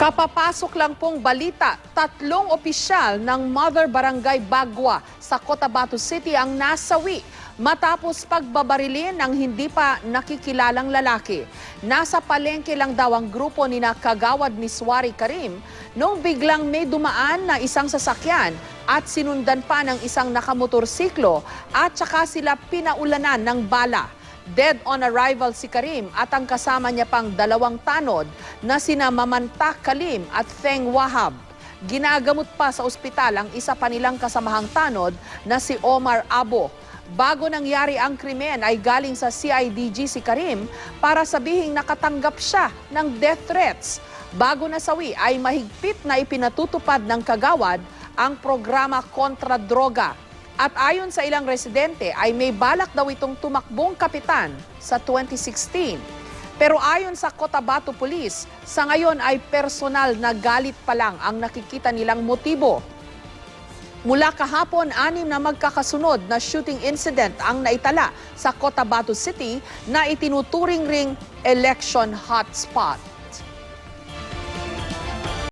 Kapapasok lang pong balita, tatlong opisyal ng Mother Barangay Bagwa sa Cotabato City ang nasawi matapos pagbabarilin ng hindi pa nakikilalang lalaki. Nasa palengke lang daw ang grupo ni na Kagawad Miswari Karim nung biglang may dumaan na isang sasakyan at sinundan pa ng isang nakamotorsiklo at saka sila pinaulanan ng bala. Dead on arrival si Karim at ang kasama niya pang dalawang tanod na sina Mamanta Kalim at Feng Wahab. Ginagamot pa sa ospital ang isa pa nilang kasamahang tanod na si Omar Abo. Bago nangyari ang krimen ay galing sa CIDG si Karim para sabihing nakatanggap siya ng death threats. Bago nasawi ay mahigpit na ipinatutupad ng kagawad ang programa kontra droga. At ayon sa ilang residente ay may balak daw itong tumakbong kapitan sa 2016. Pero ayon sa Cotabato Police, sa ngayon ay personal na galit pa lang ang nakikita nilang motibo. Mula kahapon, anim na magkakasunod na shooting incident ang naitala sa Cotabato City na itinuturing ring election hotspot.